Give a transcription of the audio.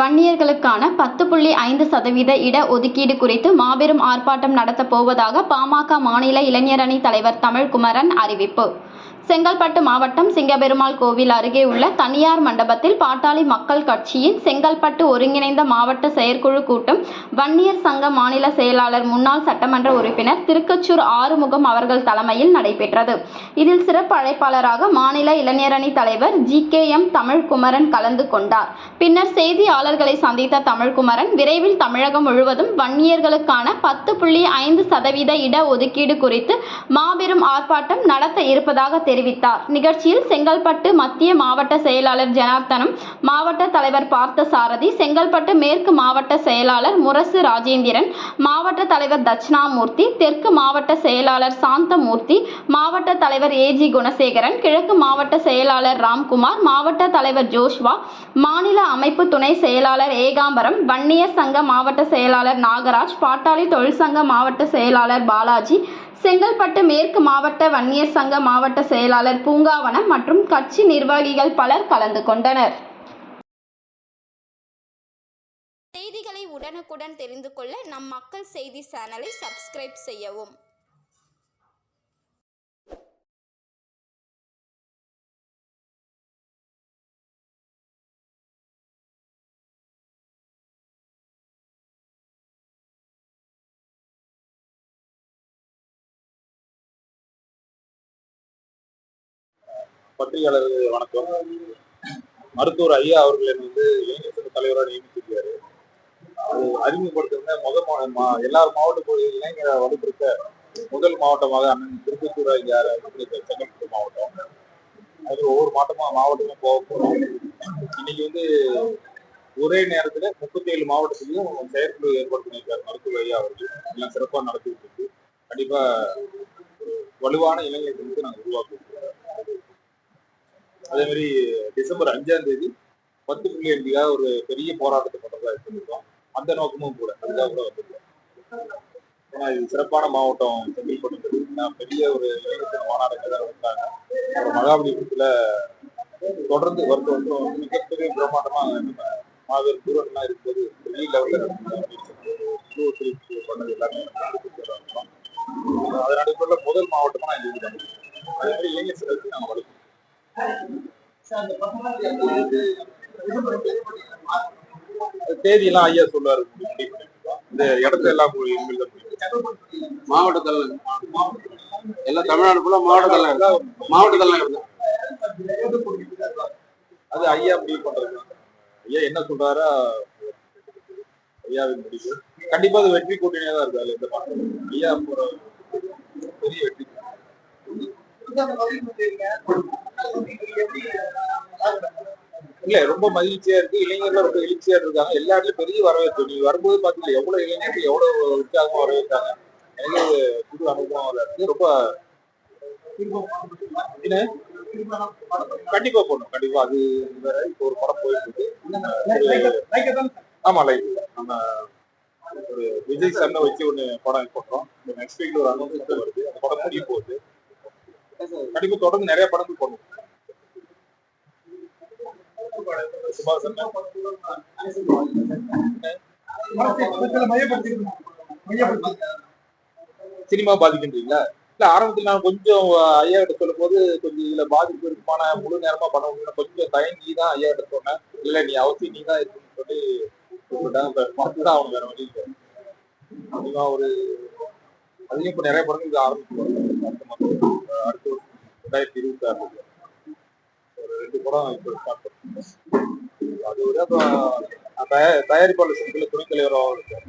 வன்னியர்களுக்கான பத்து புள்ளி ஐந்து சதவீத இட ஒதுக்கீடு குறித்து மாபெரும் ஆர்ப்பாட்டம் நடத்தப் போவதாக பாமக மாநில இளைஞரணி தலைவர் தமிழ்குமரன் அறிவிப்பு. செங்கல்பட்டு மாவட்டம் சிங்கபெருமாள் கோவில் அருகே உள்ள தனியார் மண்டபத்தில் பாட்டாளி மக்கள் கட்சியின் செங்கல்பட்டு ஒருங்கிணைந்த மாவட்ட செயற்குழு கூட்டம் வன்னியர் சங்க மாநில செயலாளர் முன்னாள் சட்டமன்ற உறுப்பினர் திருக்கச்சூர் ஆறுமுகம் அவர்கள் தலைமையில் நடைபெற்றது. இதில் சிறப்பு அழைப்பாளராக மாநில இளைஞரணி தலைவர் ஜி கே எம் தமிழ்குமரன் கலந்து கொண்டார். பின்னர் செய்தியாளர்களை சந்தித்த தமிழ்குமரன் விரைவில் தமிழகம் முழுவதும் வன்னியர்களுக்கான பத்து புள்ளி ஐந்து சதவீத இட ஒதுக்கீடு குறித்து மாபெரும் ஆர்ப்பாட்டம் நடத்த இருப்பதாக தெரிவித்தார். நிகழ்ச்சியில் செங்கல்பட்டு மத்திய மாவட்ட செயலாளர் ஜனார்த்தனம் மாவட்ட தலைவர் பார்த்தசாரதி செங்கல்பட்டு மேற்கு மாவட்ட செயலாளர் முரசு ராஜேந்திரன் மாவட்ட தலைவர் தட்சிணாமூர்த்தி தெற்கு மாவட்ட செயலாளர் சாந்தமூர்த்தி மாவட்ட தலைவர் ஏஜி குணசேகரன் கிழக்கு மாவட்ட செயலாளர் ராம்குமார் மாவட்ட தலைவர் ஜோஷ்வா மாநில அமைப்பு துணை செயலாளர் ஏகாம்பரம் வன்னியர் சங்க மாவட்ட செயலாளர் நாகராஜ் பாட்டாளி தொழிற்சங்க மாவட்ட செயலாளர் பாலாஜி செங்கல்பட்டு மேற்கு மாவட்ட வன்னியர் சங்க மாவட்ட செயலாளர் பூங்காவனம் மற்றும் கட்சி நிர்வாகிகள் பலர் கலந்து கொண்டனர். செய்திகளை உடனுக்குடன் தெரிந்து கொள்ள நம் மக்கள் செய்தி சேனலை சப்ஸ்கிரைப் செய்யவும். பத்திரிகையாளர்கள் வணக்கம். மருத்துவர் ஐயா அவர்கள் என்னை வந்து இளைஞர் தலைவராக நியமித்திருக்காரு அது அறிமுகப்படுத்துறதுல முத மா- எல்லார் மாவட்ட பகுதியில் இளைஞரை வலுப்படுத்த முதல் மாவட்டமாக அண்ணன் திருப்பத்தூர் ஐயா செங்கல்பட்டு மாவட்டம். அது ஒவ்வொரு மாவட்டமாக மாவட்டமும் போக போகிறோம் இன்னைக்கு வந்து ஒரே நேரத்தில் முப்பத்தி ஏழு மாவட்டத்திலையும் செயற்குழு ஏற்பாடு பண்ணியிருக்காரு மருத்துவர் ஐயா அவர்கள். எல்லாம் சிறப்பாக நடத்திட்டு இருக்கு. கண்டிப்பாக ஒரு வலுவான இளைஞர்களுக்கு நாங்கள் உருவாக்குவோம். அதே மாதிரி டிசம்பர் அஞ்சாம் தேதி பத்து புள்ளி அஞ்சுக்காக ஒரு பெரிய போராட்டத்தை பண்றதா எடுத்துருக்கோம் அந்த நோக்கமும் கூட அதுக்காக கூட வந்திருக்கோம். ஏன்னா இது சிறப்பான மாவட்டம் செங்கல்பட்டு பெரிய ஒரு இளைஞர் மாநாடுகள் தான் வந்தாங்க. அப்புறம் மகாபலிபுரத்துல தொடர்ந்து வருஷம் வருஷம் மிகப்பெரிய பிரம்மாண்டமா நம்ம மாபெரும் தூரம்லாம் இருக்கும்போது பெரிய லெவலில் பண்ணது எல்லாமே அதனால அடிப்படையில் முதல் மாவட்டமா நான் இது அதே மாதிரி இளைஞர் சிலருக்கு நாங்கள் வளர்க்கணும் தேதி எல்லாம் ஐயா சொல்லுவாரு. இந்த இடத்துல எல்லாம் முடிவு. மாவட்டத்தில் எல்லாம் தமிழ்நாடு ஃபுல்லா மாவட்டத்தில் எல்லாம் மாவட்டத்தில் இருக்கு அது ஐயா முடிவு பண்றது ஐயா என்ன சொல்றாரோ ஐயாவின் முடிவு கண்டிப்பா அது வெற்றி கூட்டணியா தான் இருக்கு அதுல மாற்றம் இல்லை. ஐயா போற பெரிய வெற்றி இல்ல ரொம்ப மகிழ்ச்சியா இருக்கு. இளைஞர்கள் ரொம்ப எழுச்சியா இருக்காங்க. எல்லா இடத்துலயும் பெரிய வரவேற்பு. நீ வரும்போது பாத்தீங்களா எவ்வளவு இளைஞர்கள் எவ்வளவு உற்சாகமா வரவேற்றாங்க. எனக்கு இது புது அனுபவம் இருக்கு ரொம்ப கண்டிப்பா போடணும் கண்டிப்பா அது வேற இப்போ ஒரு படம் போயிட்டு இருக்கு. ஆமா லைட். நம்ம ஒரு விஜய் சன்னை வச்சு ஒண்ணு படம் போட்டோம். இந்த நெக்ஸ்ட் வீக்ல ஒரு அனுபவம் வருது. அந்த படம் முடிய போகுது. கண்டிப்பா தொடர்ந்து நிறைய படங்கள் போடணும். சினிமா பாதிக்கின்றீங்களா? இல்ல ஆரம்பத்துல நான் கொஞ்சம் ஐயா கிட்ட சொல்லும் போது கொஞ்சம் இதுல பாதிப்பு இருக்குமான முழு நேரமா பண்ண முடியல கொஞ்சம் தயங்கி தான் ஐயா கிட்ட சொன்னேன். இல்ல நீ அவசியம் நீ தான் இருக்குன்னு சொல்லி கூப்பிட்டாங்க பார்த்துதான் அவங்க வேற வழி இல்லை ஒரு அதுலயும் இப்ப நிறைய படங்கள் ஆரம்பிச்சு அடுத்த அடுத்த வருஷம் ரெண்டாயிரத்தி இருபத்தி ஆறு ரெண்டு படம் இப்போ ஸ்டார்ட் பண்ணிருக்கேன் அது ஒரு அப்புறம் தயாரிப்பாளர் சங்கத்தில் துணைத் தலைவராக இருக்கேன்